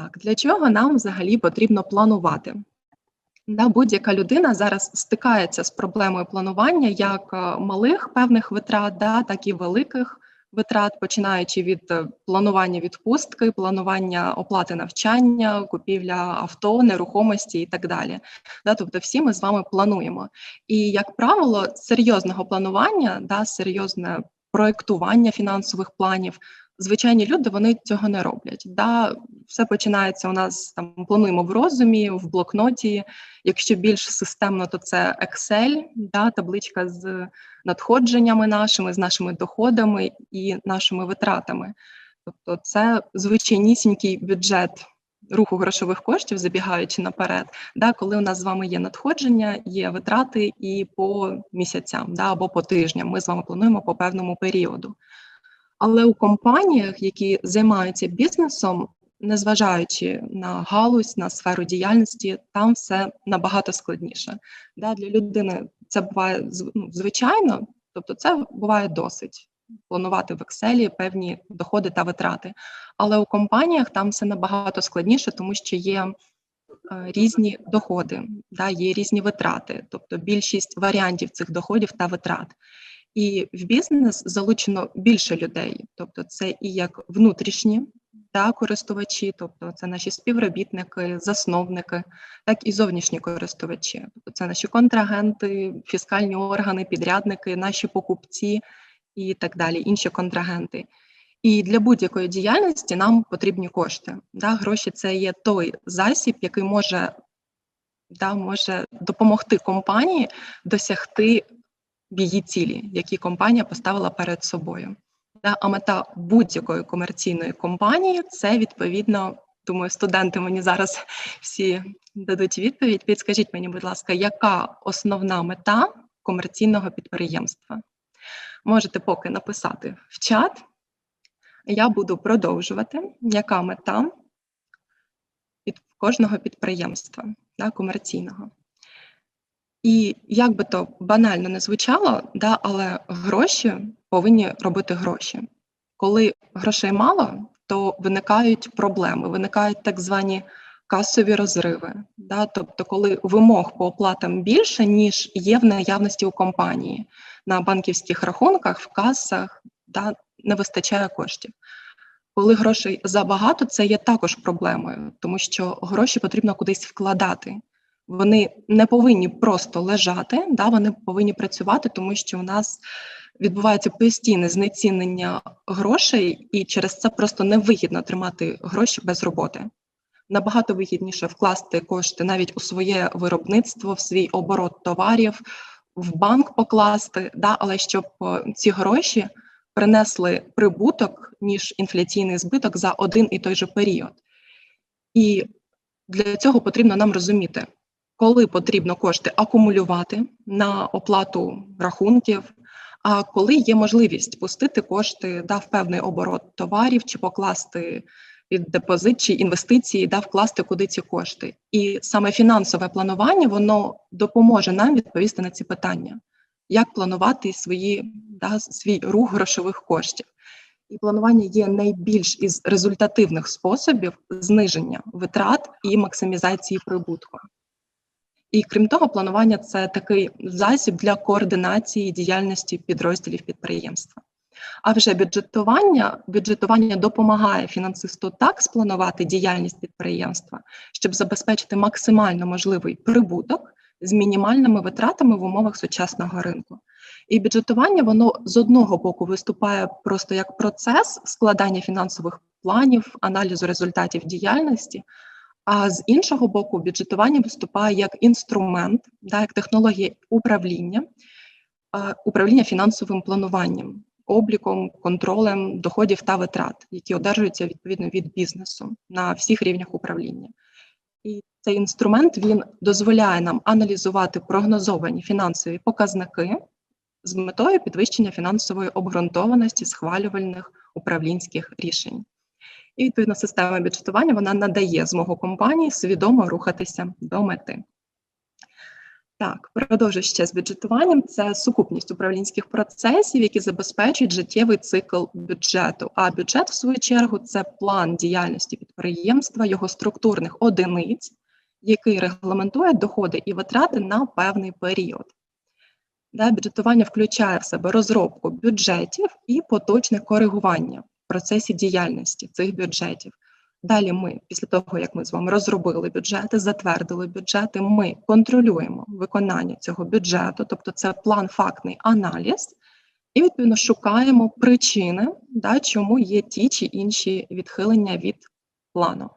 Так, для чого нам взагалі потрібно планувати? Да, будь-яка людина зараз стикається з проблемою планування як е, малих певних витрат, да, так і великих витрат, починаючи від е, планування відпустки, планування оплати навчання, купівля авто, нерухомості і так далі. Да, тобто, всі ми з вами плануємо. І як правило, серйозного планування, да, серйозне проектування фінансових планів звичайні люди вони цього не роблять. Да, Все починається у нас там плануємо в розумі, в блокноті. Якщо більш системно, то це Excel, да, табличка з надходженнями нашими, з нашими доходами і нашими витратами. Тобто, це звичайнісінький бюджет. Руху грошових коштів, забігаючи наперед, да, коли у нас з вами є надходження, є витрати і по місяцям, да, або по тижням. Ми з вами плануємо по певному періоду. Але у компаніях, які займаються бізнесом, незважаючи на галузь, на сферу діяльності, там все набагато складніше. Да, Для людини це буває ну, звичайно, тобто це буває досить. Планувати в Excel певні доходи та витрати. Але у компаніях там все набагато складніше, тому що є е, різні доходи, да, є різні витрати, тобто більшість варіантів цих доходів та витрат. І в бізнес залучено більше людей, тобто це і як внутрішні та користувачі, тобто це наші співробітники, засновники, так і зовнішні користувачі, тобто це наші контрагенти, фіскальні органи, підрядники, наші покупці і так далі, інші контрагенти. І для будь-якої діяльності нам потрібні кошти. Да, Гроші це є той засіб, який може да, може допомогти компанії досягти її цілі, які компанія поставила перед собою. А мета будь-якої комерційної компанії це відповідно. Думаю, студенти мені зараз всі дадуть відповідь. Підскажіть мені, будь ласка, яка основна мета комерційного підприємства? Можете поки написати в чат. Я буду продовжувати, яка мета від кожного підприємства да, комерційного. І як би то банально не звучало, да, але гроші повинні робити гроші. Коли грошей мало, то виникають проблеми, виникають так звані касові розриви. Да, Тобто, коли вимог по оплатам більше, ніж є в наявності у компанії на банківських рахунках, в касах да, не вистачає коштів. Коли грошей забагато, це є також проблемою, тому що гроші потрібно кудись вкладати. Вони не повинні просто лежати, да, вони повинні працювати, тому що у нас відбувається постійне знецінення грошей, і через це просто невигідно тримати гроші без роботи. Набагато вигідніше вкласти кошти навіть у своє виробництво, в свій оборот товарів, в банк покласти, да, але щоб ці гроші принесли прибуток ніж інфляційний збиток за один і той же період. І для цього потрібно нам розуміти, коли потрібно кошти акумулювати на оплату рахунків, а коли є можливість пустити кошти да, в певний оборот товарів чи покласти під депозит чи інвестиції, да, вкласти куди ці кошти. І саме фінансове планування воно допоможе нам відповісти на ці питання, як планувати свої, да, свій рух грошових коштів. І планування є найбільш із результативних способів зниження витрат і максимізації прибутку. І крім того, планування це такий засіб для координації діяльності підрозділів підприємства. А вже бюджетування бюджетування допомагає фінансисту так спланувати діяльність підприємства, щоб забезпечити максимально можливий прибуток з мінімальними витратами в умовах сучасного ринку. І бюджетування воно з одного боку виступає просто як процес складання фінансових планів, аналізу результатів діяльності. А з іншого боку, бюджетування виступає як інструмент, да, як технологія управління, управління фінансовим плануванням, обліком, контролем доходів та витрат, які одержуються відповідно від бізнесу на всіх рівнях управління. І цей інструмент він дозволяє нам аналізувати прогнозовані фінансові показники з метою підвищення фінансової обґрунтованості схвалювальних управлінських рішень. І відповідно система бюджетування вона надає змогу компанії свідомо рухатися до мети. Так, продовжу ще з бюджетуванням. Це сукупність управлінських процесів, які забезпечують життєвий цикл бюджету. А бюджет, в свою чергу, це план діяльності підприємства, його структурних одиниць, який регламентує доходи і витрати на певний період. Да, бюджетування включає в себе розробку бюджетів і поточне коригування процесі діяльності цих бюджетів. Далі ми, після того, як ми з вами розробили бюджети, затвердили бюджети, ми контролюємо виконання цього бюджету, тобто це план фактний аналіз, і відповідно шукаємо причини, да, чому є ті чи інші відхилення від плану.